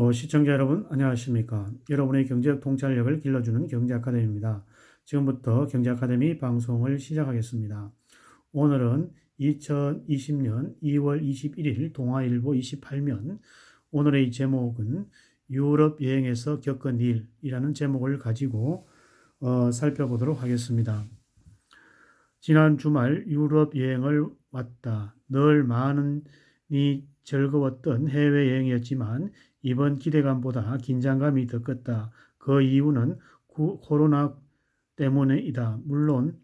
어, 시청자 여러분 안녕하십니까? 여러분의 경제적 통찰력을 길러주는 경제 아카데미입니다. 지금부터 경제 아카데미 방송을 시작하겠습니다. 오늘은 2020년 2월 21일 동아일보 28면 오늘의 제목은 유럽 여행에서 겪은 일이라는 제목을 가지고 어, 살펴보도록 하겠습니다. 지난 주말 유럽 여행을 왔다. 늘 많은 이 즐거웠던 해외여행이었지만 이번 기대감보다 긴장감이 더 컸다. 그 이유는 구- 코로나 때문이다. 물론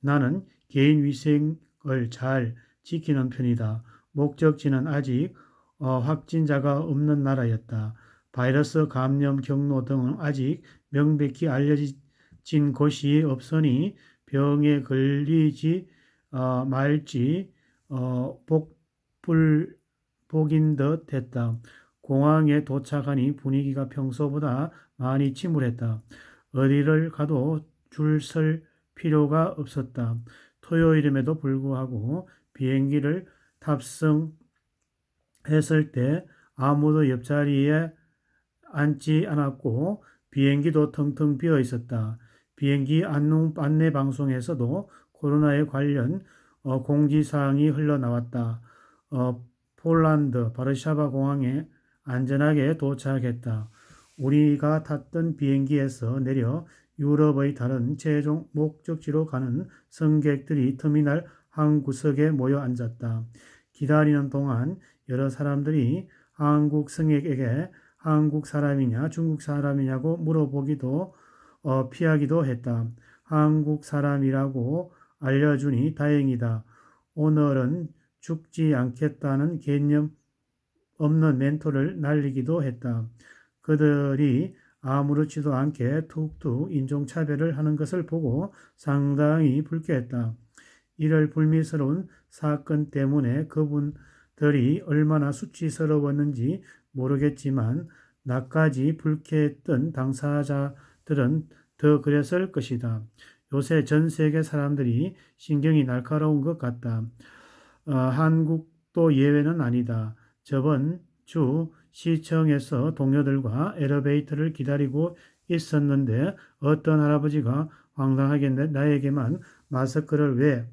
나는 개인 위생을 잘 지키는 편이다. 목적지는 아직 어, 확진자가 없는 나라였다. 바이러스 감염 경로 등은 아직 명백히 알려진 곳이 없으니 병에 걸리지 어, 말지 어, 복 불 복인 듯 했다. 공항에 도착하니 분위기가 평소보다 많이 침울했다. 어디를 가도 줄 설 필요가 없었다. 토요일임에도 불구하고 비행기를 탑승했을 때 아무도 옆자리에 앉지 않았고 비행기도 텅텅 비어 있었다. 비행기 안내, 안내 방송에서도 코로나에 관련 어, 공지사항이 흘러나왔다. 어, 폴란드 바르샤바 공항에 안전하게 도착했다. 우리가 탔던 비행기에서 내려 유럽의 다른 최종 목적지로 가는 승객들이 터미널 한 구석에 모여 앉았다. 기다리는 동안 여러 사람들이 한국 승객에게 한국 사람이냐 중국 사람이냐고 물어보기도 어, 피하기도 했다. 한국 사람이라고 알려주니 다행이다. 오늘은 죽지 않겠다는 개념 없는 멘토를 날리기도 했다. 그들이 아무렇지도 않게 툭툭 인종차별을 하는 것을 보고 상당히 불쾌했다. 이럴 불미스러운 사건 때문에 그분들이 얼마나 수치스러웠는지 모르겠지만 나까지 불쾌했던 당사자들은 더 그랬을 것이다. 요새 전 세계 사람들이 신경이 날카로운 것 같다. 어, 한국도 예외는 아니다. 저번 주 시청에서 동료들과 엘리베이터를 기다리고 있었는데 어떤 할아버지가 황당하게 나에게만 마스크를 왜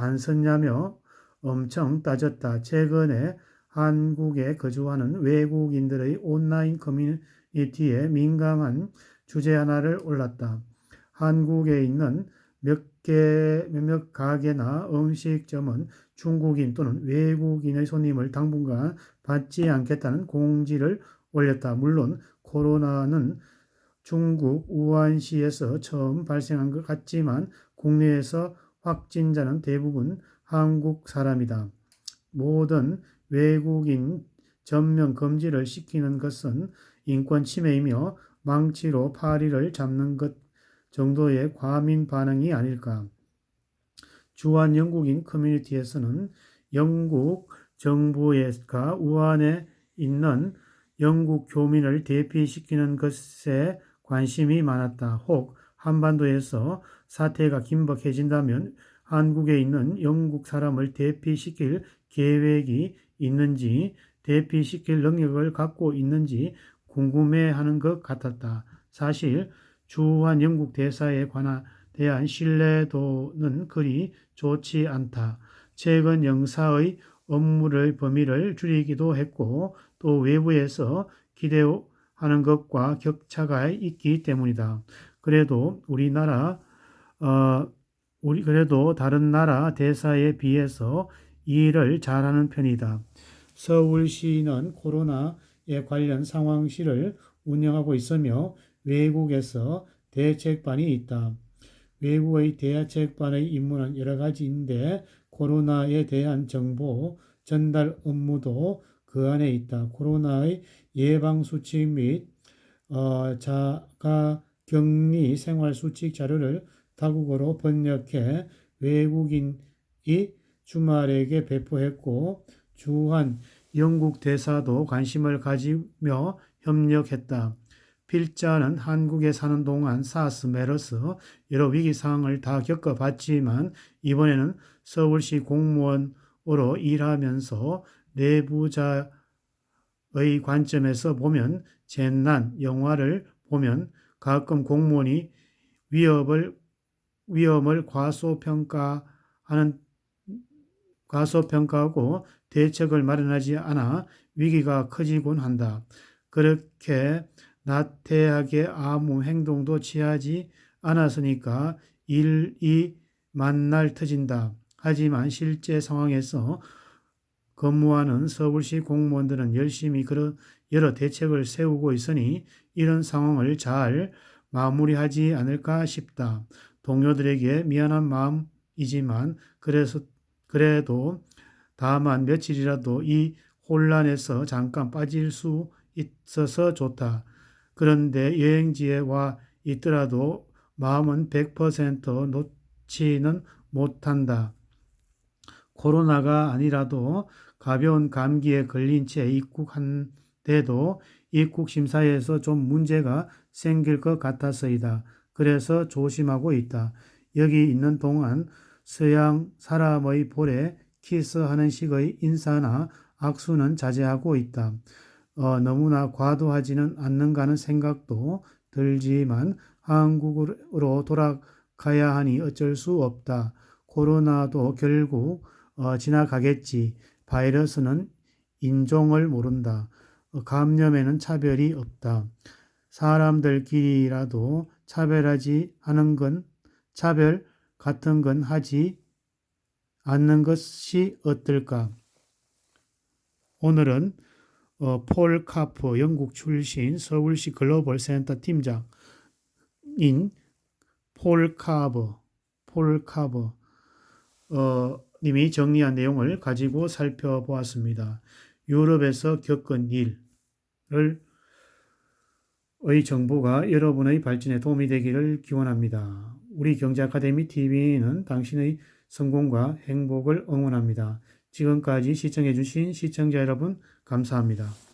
안 썼냐며 엄청 따졌다. 최근에 한국에 거주하는 외국인들의 온라인 커뮤니티에 민감한 주제 하나를 올랐다. 한국에 있는 몇 개, 몇몇 가게나 음식점은 중국인 또는 외국인의 손님을 당분간 받지 않겠다는 공지를 올렸다. 물론 코로나는 중국 우한시에서 처음 발생한 것 같지만 국내에서 확진자는 대부분 한국 사람이다. 모든 외국인 전면 금지를 시키는 것은 인권 침해이며 망치로 파리를 잡는 것 정도의 과민 반응이 아닐까. 주한 영국인 커뮤니티에서는 영국 정부가 우한에 있는 영국 교민을 대피시키는 것에 관심이 많았다. 혹 한반도에서 사태가 긴박해진다면 한국에 있는 영국 사람을 대피시킬 계획이 있는지 대피시킬 능력을 갖고 있는지 궁금해하는 것 같았다. 사실 주한 영국 대사에 관한 대한 신뢰도는 그리 좋지 않다. 최근 영사의 업무를 범위를 줄이기도 했고 또 외부에서 기대하는 것과 격차가 있기 때문이다. 그래도 우리나라 어 우리 그래도 다른 나라 대사에 비해서 일을 잘하는 편이다. 서울시는 코로나에 관련 상황실을 운영하고 있으며 외국에서 대책반이 있다. 외국의 대책반의 임무는 여러 가지인데 코로나에 대한 정보 전달 업무도 그 안에 있다. 코로나의 예방 수칙 및 어, 자가 격리 생활 수칙 자료를 다국어로 번역해 외국인이 주말에게 배포했고 주한 영국 대사도 관심을 가지며 협력했다. 필자는 한국에 사는 동안 사스, 메르스 여러 위기 상황을 다 겪어봤지만 이번에는 서울시 공무원으로 일하면서 내부자 관점에서 보면 재난 영화를 보면 가끔 공무원이 위협을 위험을 과소평가하는 과소평가하고 대책을 마련하지 않아 위기가 커지곤 한다. 그렇게 나태하게 아무 행동도 취하지 않았으니까 일이 만날 터진다. 하지만 실제 상황에서 근무하는 서울시 공무원들은 열심히 여러 대책을 세우고 있으니 이런 상황을 잘 마무리하지 않을까 싶다. 동료들에게 미안한 마음이지만 그래서 그래도 다만 며칠이라도 이 혼란에서 잠깐 빠질 수 있어서 좋다. 그런데 여행지에 와 있더라도 마음은 100% 놓지는 못한다. 코로나가 아니라도 가벼운 감기에 걸린 채 입국한 데도 입국 심사에서 좀 문제가 생길 것 같아서이다. 그래서 조심하고 있다. 여기 있는 동안 서양 사람의 볼에 키스하는 식의 인사나 악수는 자제하고 있다. 어, 너무나 과도하지는 않는가는 생각도 들지만 한국으로 돌아가야 하니 어쩔 수 없다. 코로나도 결국 어, 지나가겠지. 바이러스는 인종을 모른다. 어, 감염에는 차별이 없다. 사람들끼리라도 차별하지 하는 건 차별 같은 건 하지 않는 것이 어떨까? 오늘은 어, 폴 카프 영국 출신 서울시 글로벌 센터 팀장인 폴 카브 폴 카브 어, 님이 정리한 내용을 가지고 살펴보았습니다. 유럽에서 겪은 일을 의 정보가 여러분의 발전에 도움이 되기를 기원합니다. 우리 경제 아카데미 TV는 당신의 성공과 행복을 응원합니다. 지금까지 시청해주신 시청자 여러분, 감사합니다.